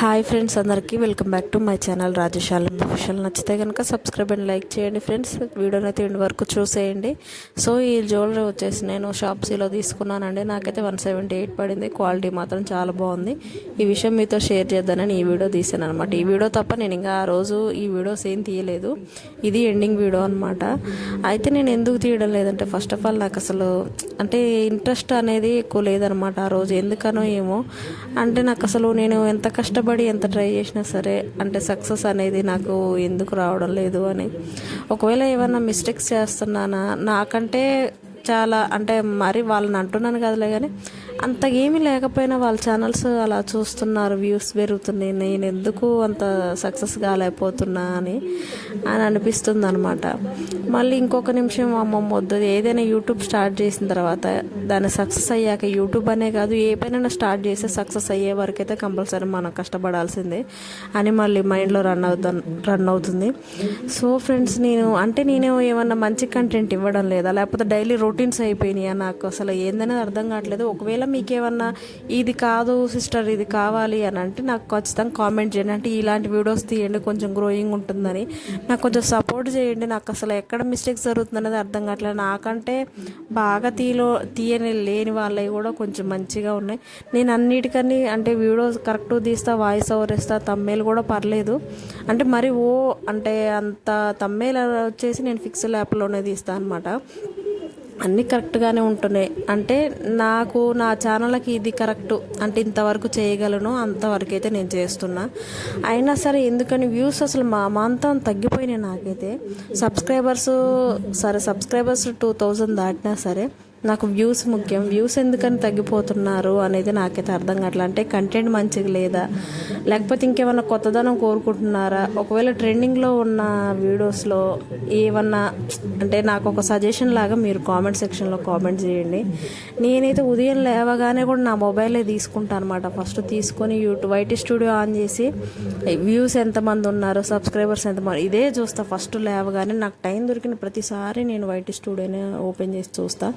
Hi friends అందరికీ welcome back to my channel Rajashalam official నచ్చితే కనుక సబ్స్క్రైబ్ అండ్ లైక్ చేయండి ఫ్రెండ్స్. వీడియోని అయితే ఎండ్ వరకు చూసేయండి. సో ఈ జ్యువెలరీ వచ్చేసి నేను షాప్సీలో తీసుకున్నానండి. నాకైతే వన్ సెవెంటీ ఎయిట్ పడింది. క్వాలిటీ మాత్రం చాలా బాగుంది. ఈ విషయం మీతో షేర్ చేద్దానని ఈ వీడియో తీసాను అనమాట ఈ వీడియో తప్ప నేను ఇంకా ఆ రోజు ఈ వీడియోస్ ఏం తీయలేదు. ఇది ఎండింగ్ వీడియో అనమాట అయితే నేను ఎందుకు తీయడం లేదంటే ఫస్ట్ ఆఫ్ ఆల్ నాకు అసలు అంటే ఇంట్రెస్ట్ అనేది ఎక్కువ లేదనమాట ఆ రోజు. ఎందుకనో ఏమో. అంటే నాకు అసలు నేను ఎంత ఎంత కష్టపడి ఎంత ట్రై చేసినా సరే అంటే సక్సెస్ అనేది నాకు ఎందుకు రావడం లేదు అని. ఒకవేళ ఏమైనా మిస్టేక్స్ చేస్తున్నానా? నాకంటే చాలా అంటే మరి వాళ్ళని అంటున్నాను కదలే కానీ అంత ఏమీ లేకపోయినా వాళ్ళ ఛానల్స్ అలా చూస్తున్నారు వ్యూస్ పెరుగుతున్నాయి. నేను ఎందుకు అంత సక్సెస్ కాలేకపోతున్నా అని అని అనిపిస్తుంది అనమాట మళ్ళీ ఇంకొక నిమిషం అమ్మమ్మ వద్దు. ఏదైనా యూట్యూబ్ స్టార్ట్ చేసిన తర్వాత దాన్ని సక్సెస్ అయ్యాక యూట్యూబ్ అనే కాదు ఏ పైన స్టార్ట్ చేస్తే సక్సెస్ అయ్యే వరకు అయితే కంపల్సరీ మనం కష్టపడాల్సిందే అని మళ్ళీ మైండ్లో రన్ అవుతా రన్ అవుతుంది. సో ఫ్రెండ్స్ నేను అంటే నేను ఏమన్నా మంచి కంటెంట్ ఇవ్వడం లేదా? లేకపోతే డైలీ రొటీన్స్ అయిపోయినాయా? నాకు అసలు ఏందనేది అర్థం కావట్లేదు. ఒకవేళ మీకేమన్నా ఇది కాదు సిస్టర్ ఇది కావాలి అని అంటే నాకు ఖచ్చితంగా కామెంట్ చేయండి. అంటే ఇలాంటి వీడియోస్ తీయండి కొంచెం గ్రోయింగ్ ఉంటుందని. నాకు కొంచెం సపోర్ట్ చేయండి. నాకు అసలు ఎక్కడ మిస్టేక్స్ జరుగుతుందనేది అర్థం కావట్లేదు. నాకంటే బాగా తీలో తీయని లేని వాళ్ళవి కూడా కొంచెం మంచిగా ఉన్నాయి. నేను అన్నిటికని అంటే వీడియోస్ కరెక్ట్ తీస్తా వాయిస్ ఓవర్ ఇస్తా తమ్మేలు కూడా పర్లేదు. అంటే మరి ఓ అంటే అంత తమ్మేలు వచ్చేసి నేను ఫిక్స్డ్ యాప్లోనే తీస్తాను అనమాట అన్నీ కరెక్ట్గానే ఉంటున్నాయి. అంటే నాకు నా ఛానల్కి ఇది కరెక్ట్. అంటే ఇంతవరకు చేయగలను అంతవరకు అయితే నేను చేస్తున్నా. అయినా సరే ఎందుకని వ్యూస్ అసలు మా మాంతం తగ్గిపోయినాయి నాకైతే. సబ్స్క్రైబర్స్ సరే సబ్స్క్రైబర్స్ టూ థౌజండ్ దాటినా సరే నాకు వ్యూస్ ముఖ్యం. వ్యూస్ ఎందుకని తగ్గిపోతున్నారు అనేది నాకైతే అర్థం కావట్లేదు అంటే కంటెంట్ మంచిగా లేదా? లేకపోతే ఇంకేమైనా కొత్తదనం కోరుకుంటున్నారా? ఒకవేళ ట్రెండింగ్లో ఉన్న వీడియోస్లో ఏమన్నా అంటే నాకు ఒక సజెషన్ లాగా మీరు కామెంట్ సెక్షన్లో కామెంట్ చేయండి. నేనైతే ఉదయం లేవగానే కూడా నా మొబైలే తీసుకుంటాను అనమాట ఫస్ట్ తీసుకొని యూట్యూబ్ ఐటీ స్టూడియో ఆన్ చేసి వ్యూస్ ఎంతమంది ఉన్నారు? సబ్స్క్రైబర్స్ ఎంతమంది? ఇదే చూస్తా. ఫస్ట్ లేవగానే నాకు టైం దొరికిన ప్రతిసారి నేను వైటీ స్టూడియోనే ఓపెన్ చేసి చూస్తాను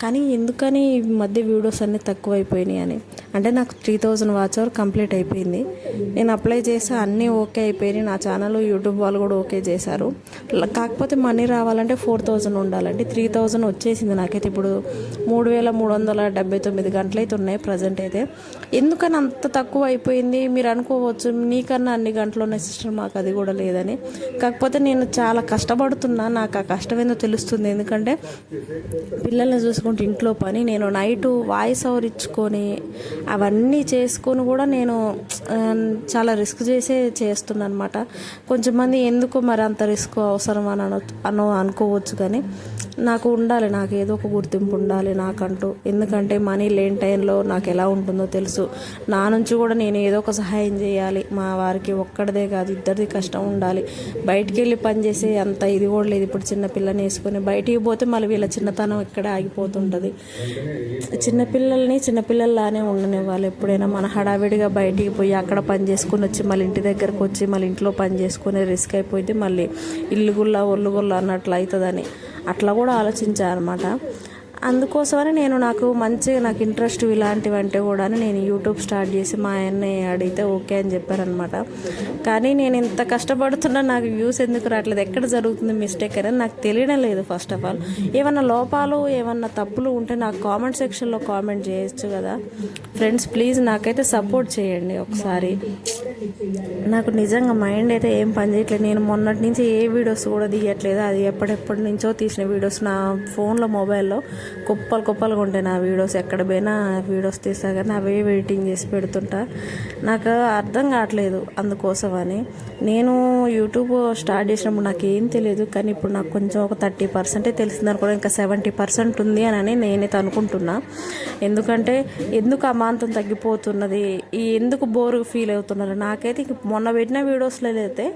కానీ ఎందుకని ఈ మధ్య వీడియోస్ అన్నీ తక్కువైపోయినాయి అని? అంటే నాకు three thousand watch hour complete అయిపోయింది. నేను అప్లై చేస్తే అన్నీ ఓకే అయిపోయినాయి. నా ఛానల్ యూట్యూబ్ వాళ్ళు కూడా ఓకే చేశారు. కాకపోతే మనీ రావాలంటే ఫోర్ థౌజండ్ ఉండాలంటే త్రీ థౌజండ్ వచ్చేసింది నాకైతే ఇప్పుడు. మూడు వేల మూడు వందల డెబ్బై తొమ్మిది గంటలు అయితే ఉన్నాయి ప్రజెంట్ అయితే. ఎందుకని అంత తక్కువ అయిపోయింది? మీరు అనుకోవచ్చు నీకన్నా అన్ని గంటలు ఉన్నాయి సిస్టర్ మాకు అది కూడా లేదని. కాకపోతే నేను చాలా కష్టపడుతున్నా. నాకు ఆ కష్టం ఏందో తెలుస్తుంది. ఎందుకంటే పిల్లల్ని చేసుకుంటూ ఇంట్లో పని నేను నైట్ వాయిస్ ఓవర్ ఇచ్చుకొని అవన్నీ చేసుకొని కూడా నేను చాలా రిస్క్ చేసే చేస్తున్నాను అనమాట కొంచెం మంది ఎందుకు మరి అంత రిస్క్ అవసరం అని అను అనో అనుకోవచ్చు కానీ నాకు ఉండాలి నాకు ఏదో ఒక గుర్తింపు ఉండాలి నాకంటూ. ఎందుకంటే మనీ లేని టైంలో నాకు ఎలా ఉంటుందో తెలుసు. నా నుంచి కూడా నేను ఏదో ఒక సహాయం చేయాలి. మా వారికి ఒక్కడిదే కాదు ఇద్దరిది కష్టం ఉండాలి. బయటికి వెళ్ళి పని చేసే అంత ఇది కూడా లేదు. ఇప్పుడు చిన్న పిల్లని వేసుకొని బయటికి పోతే మళ్ళీ వీళ్ళ చిన్నతనం ఇక్కడే ఉంటుంది. చిన్నపిల్లల్ని చిన్నపిల్లల్లానే ఉండనివ్వాలి. ఎప్పుడైనా మన హడావిడిగా బయటికి పోయి అక్కడ పని చేసుకుని వచ్చి మళ్ళీ ఇంటి దగ్గరకు వచ్చి మళ్ళీ ఇంట్లో పని చేసుకునే రిస్క్ అయిపోతే మళ్ళీ ఇల్లు గుల్ల ఒళ్ళు అన్నట్లు అవుతుందని అట్లా కూడా ఆలోచించానమాట అందుకోసమని నేను నాకు మంచిగా నాకు ఇంట్రెస్ట్ ఇలాంటివంటే కూడా నేను యూట్యూబ్ స్టార్ట్ చేసి మా ఆయన్ని అడిగితే ఓకే అని చెప్పారనమాట కానీ నేను ఇంత కష్టపడుతున్నా నాకు వ్యూస్ ఎందుకు రావట్లేదు? ఎక్కడ జరుగుతుంది మిస్టేక్ అనేది నాకు తెలియడం లేదు ఫస్ట్ ఆఫ్ ఆల్ ఏమన్నా లోపాలు ఏమన్నా తప్పులు ఉంటే నాకు కామెంట్ సెక్షన్లో కామెంట్ చేయొచ్చు కదా. ఫ్రెండ్స్ ప్లీజ్ నాకైతే సపోర్ట్ చేయండి ఒకసారి. నాకు నిజంగా మైండ్ అయితే ఏం పని చేయట్లేదు. నేను మొన్నటి నుంచి ఏ వీడియోస్ కూడా తీయట్లేదు. అది ఎప్పటిప్పటి నుంచో తీసిన వీడియోస్ నా ఫోన్లో మొబైల్లో కుప్పలు కుప్పలుగా ఉంటాయి నా వీడియోస్. ఎక్కడ పోయినా వీడియోస్ తీసా కానీ అవే వెయిటింగ్ చేసి పెడుతుంటా. నాకు అర్థం కావట్లేదు అందుకోసం అని. నేను యూట్యూబ్ స్టార్ట్ చేసినప్పుడు నాకు ఏం తెలియదు కానీ ఇప్పుడు నాకు కొంచెం ఒక థర్టీ పర్సెంటే తెలిసింది అనుకోవడం ఇంకా సెవెంటీ పర్సెంట్ ఉంది అని నేనైతే అనుకుంటున్నా ఎందుకంటే ఎందుకు అమాంతం తగ్గిపోతున్నది? ఈ ఎందుకు బోర్ ఫీల్ అవుతున్నారు నాకైతే ఇంక మొన్న పెట్టిన వీడియోస్లో అయితే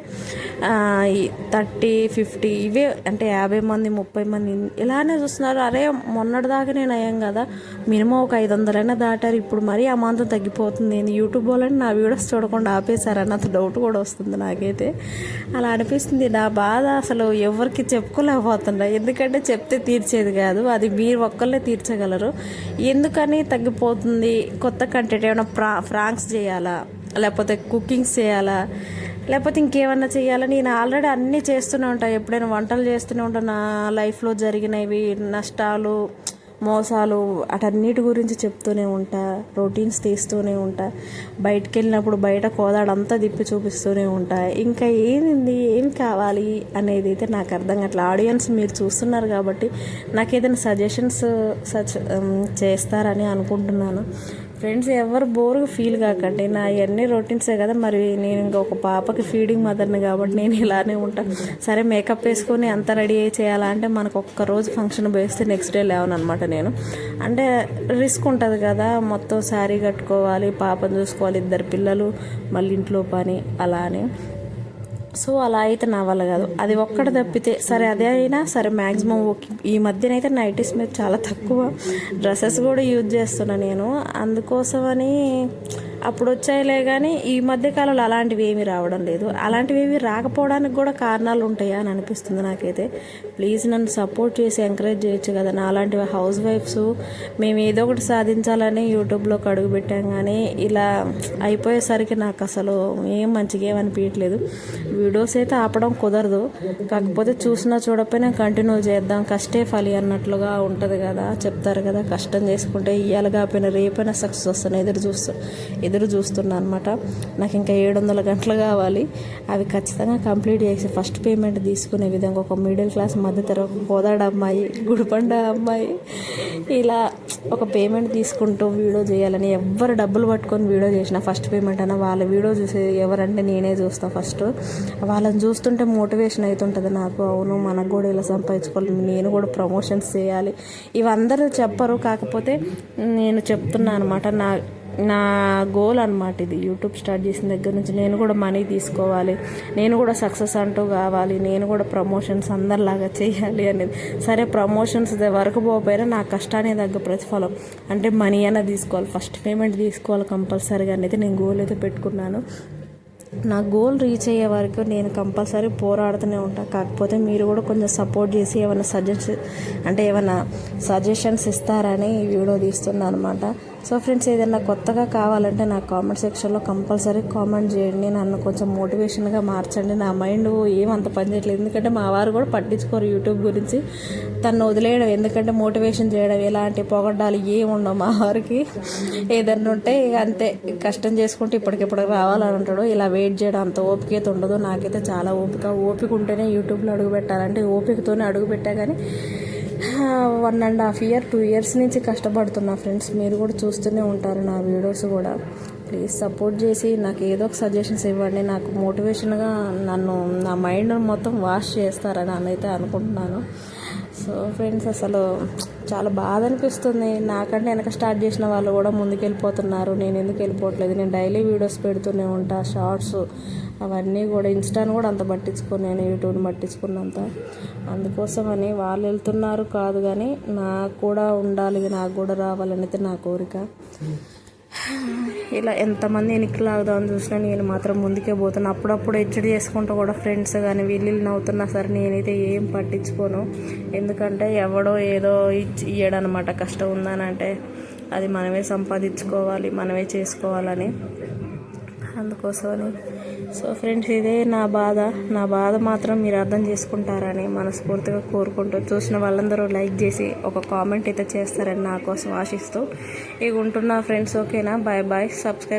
థర్టీ ఫిఫ్టీ ఇవే అంటే యాభై మంది ముప్పై మంది ఇలానే చూస్తున్నారు. అరే మొన్న మొన్నటిదాకా నేను అయ్యాం కదా. మినిమం ఒక ఐదు వందలైనా దాటారు. ఇప్పుడు మరీ అమాంతం తగ్గిపోతుంది. ఏంది? యూట్యూబ్ వాళ్ళని నా వీడియోస్ చూడకుండా ఆపేశారని అంత డౌట్ కూడా వస్తుంది నాకైతే. అలా అనిపిస్తుంది. నా బాధ అసలు ఎవరికి చెప్పుకోలేకపోతున్నా. ఎందుకంటే చెప్తే తీర్చేది కాదు. అది మీరు ఒక్కళ్ళే తీర్చగలరు. ఎందుకని తగ్గిపోతుంది? కొత్త కంటెంట్ ఏమైనా ప్రా ఫ్రాంక్స్ చేయాలా? లేకపోతే కుకింగ్స్ చేయాలా? లేకపోతే ఇంకేమన్నా చేయాలా నేను ఆల్రెడీ అన్నీ చేస్తూనే ఉంటాను ఎప్పుడైనా వంటలు చేస్తూనే ఉంటాను నా లైఫ్లో జరిగినవి నష్టాలు మోసాలు అటన్నిటి గురించి చెప్తూనే ఉంటా. రొటీన్స్ తీస్తూనే ఉంటా. బయటికి వెళ్ళినప్పుడు బయట కోదాడంతా తిప్పి చూపిస్తూనే ఉంటా. ఇంకా ఏంది? ఏం కావాలి? అనేది అయితే నాకు అర్థం అట్లా ఆడియన్స్ మీరు చూస్తున్నారు కాబట్టి నాకు ఏదైనా సజెషన్స్ సచ్ um, చేస్తారని అనుకుంటున్నాను. ఫ్రెండ్స్ ఎవరు బోర్గా ఫీల్ కాకండి. నా ఇవన్నీ రొటీన్సే కదా మరి నేను ఇంకా ఒక పాపకి ఫీడింగ్ మదర్ని కాబట్టి నేను ఇలానే ఉంటాను. సరే మేకప్ వేసుకొని అంత రెడీ అయ్యి చేయాలా అంటే మనకు ఒక్క రోజు ఫంక్షన్ వేస్తే నెక్స్ట్ డే లేవను అనమాట నేను. అంటే రిస్క్ ఉంటుంది కదా మొత్తం శారీ కట్టుకోవాలి పాపను చూసుకోవాలి ఇద్దరు పిల్లలు మళ్ళీ ఇంట్లో పని అలా అని సో అలా అయితే నా వల్ల కాదు. అది ఒక్కటి తప్పితే సరే అదే అయినా సరే మ్యాక్సిమం ఈ మధ్యనైతే నైటీస్ మీద చాలా తక్కువ డ్రెస్సెస్ కూడా యూజ్ చేస్తున్నా నేను. అందుకోసమని అప్పుడు వచ్చాయిలే కానీ ఈ మధ్య కాలంలో అలాంటివి ఏమీ రావడం లేదు. అలాంటివి ఏమీ రాకపోవడానికి కూడా కారణాలు ఉంటాయా అని అనిపిస్తుంది నాకైతే. ప్లీజ్ నన్ను సపోర్ట్ చేసి ఎంకరేజ్ చేయొచ్చు కదా. నా అలాంటి హౌస్ వైఫ్స్ మేము ఏదో ఒకటి సాధించాలని యూట్యూబ్లోకి అడుగు పెట్టాం కానీ ఇలా అయిపోయేసరికి నాకు అసలు ఏం మంచిగా ఏమనిపించట్లేదు వీడియోస్ అయితే ఆపడం కుదరదు. కాకపోతే చూసినా చూడకపోయినా కంటిన్యూ చేద్దాం. కష్టే ఫలి అన్నట్లుగా ఉంటుంది కదా. చెప్తారు కదా కష్టం చేసుకుంటే ఇయ్యాలి కాకపోయినా రేపైనా సక్సెస్ వస్తాను ఎదురు చూస్తూ. ఎదురు చూస్తున్నా అనమాట నాకు ఇంకా ఏడు వందల గంటలు కావాలి. అవి ఖచ్చితంగా కంప్లీట్ చేసి ఫస్ట్ పేమెంట్ తీసుకునే విధంగా ఒక మిడిల్ క్లాస్ మధ్య తరగతి కోదాడ అమ్మాయి గుడిపండ అమ్మాయి ఇలా ఒక పేమెంట్ తీసుకుంటూ వీడియో చేయాలని ఎవరు డబ్బులు పట్టుకొని వీడియో చేసిన ఫస్ట్ పేమెంట్ అన్న వాళ్ళ వీడియో చూసే ఎవరంటే నేనే చూస్తాను ఫస్ట్. వాళ్ళని చూస్తుంటే మోటివేషన్ అవుతుంటుంది నాకు. అవును మనకు కూడా ఇలా సంపాదించుకోవాలి. నేను కూడా ప్రమోషన్స్ చేయాలి. ఇవందరూ చెప్పరు. కాకపోతే నేను చెప్తున్నా అనమాట నా నా గోల్ అనమాట ఇది. యూట్యూబ్ స్టార్ట్ చేసిన దగ్గర నుంచి నేను కూడా మనీ తీసుకోవాలి. నేను కూడా సక్సెస్ అంటూ కావాలి. నేను కూడా ప్రమోషన్స్ అందరిలాగా చేయాలి అనేది. సరే ప్రమోషన్స్ వరకు పోకపోయినా నా కష్టాన్ని తగ్గ ప్రతిఫలం. అంటే మనీ అయినా తీసుకోవాలి. ఫస్ట్ పేమెంట్ తీసుకోవాలి కంపల్సరీగా అనేది నేను గోల్ అయితే పెట్టుకున్నాను. నా గోల్ రీచ్ అయ్యే వరకు నేను కంపల్సరీ పోరాడుతూనే ఉంటాను కాకపోతే మీరు కూడా కొంచెం సపోర్ట్ చేసి ఏమైనా సజెస్ట్ అంటే ఏమైనా సజెషన్స్ ఇస్తారని ఈ వీడియో తీస్తున్నాను అనమాట సో ఫ్రెండ్స్ ఏదైనా కొత్తగా కావాలంటే నా కామెంట్ సెక్షన్లో కంపల్సరీ కామెంట్ చేయండి. నన్ను కొంచెం మోటివేషన్గా మార్చండి. నా మైండ్ ఏమంత పనిచేయట్లేదు ఎందుకంటే మా వారు కూడా పట్టించుకోరు యూట్యూబ్ గురించి. తను వదిలేయడం ఎందుకంటే మోటివేషన్ చేయడం ఎలాంటి పొగడ్డాలు ఏమి ఉండవు మా వారికి. ఏదన్నా ఉంటే ఇక అంతే. కష్టం చేసుకుంటే ఇప్పటికిప్పుడు రావాలని అంటాడు ఇలా వెయిట్ చేయడం అంత ఓపిక అయితే ఉండదు. నాకైతే చాలా ఓపిక. ఓపిక ఉంటేనే యూట్యూబ్లో అడుగు పెట్టాలంటే ఓపికతోనే అడుగు పెట్టా కానీ one and half year two years నుంచి కష్టపడుతున్నా ఫ్రెండ్స్. మీరు కూడా చూస్తూనే ఉంటారు నా వీడియోస్ కూడా. ప్లీజ్ సపోర్ట్ చేసి నాకు ఏదో ఒక సజెషన్స్ ఇవ్వండి. నాకు మోటివేషన్గా నన్ను నా మైండ్ మొత్తం వాష్ చేస్తారని అయితే అనుకుంటున్నాను. సో ఫ్రెండ్స్ అసలు చాలా బాధ అనిపిస్తుంది. నాకంటే వెనక స్టార్ట్ చేసిన వాళ్ళు కూడా ముందుకు వెళ్ళిపోతున్నారు నేను ఎందుకు వెళ్ళిపోవట్లేదు? నేను డైలీ వీడియోస్ పెడుతూనే ఉంటా షార్ట్స్ అవన్నీ కూడా ఇన్స్టాను కూడా అంత పట్టించుకోను నేను యూట్యూబ్ని పట్టించుకున్నంత. అందుకోసమని వాళ్ళు వెళ్తున్నారు కాదు కానీ నాకు కూడా ఉండాలి నాకు కూడా రావాలనేది నా కోరిక. ఇలా ఎంతమంది వెనక్కి లాగుదామని చూసినా నేను మాత్రం ముందుకే పోతున్నా. అప్పుడప్పుడు హెచ్చడి చేసుకుంటూ కూడా ఫ్రెండ్స్ కానీ వీళ్ళు నవ్వుతున్నా సరే నేనైతే ఏం పట్టించుకోను. ఎందుకంటే ఎవడో ఏదో ఇచ్చి ఇయ్యడనమాట కష్టం ఉందని అంటే అది మనమే సంపాదించుకోవాలి మనమే చేసుకోవాలని. అందుకోసమని. సో ఫ్రెండ్స్ ఇదే నా బాధ. నా బాధ మాత్రం మీరు అర్థం చేసుకుంటారని మనస్ఫూర్తిగా కోరుకుంటూ చూసిన వాళ్ళందరూ లైక్ చేసి ఒక కామెంట్ అయితే చేస్తారని నా కోసం ఆశిస్తూ. ఇక ఉంటున్నా ఫ్రెండ్స్ ఓకేనా? Bye bye. సబ్స్క్రైబ్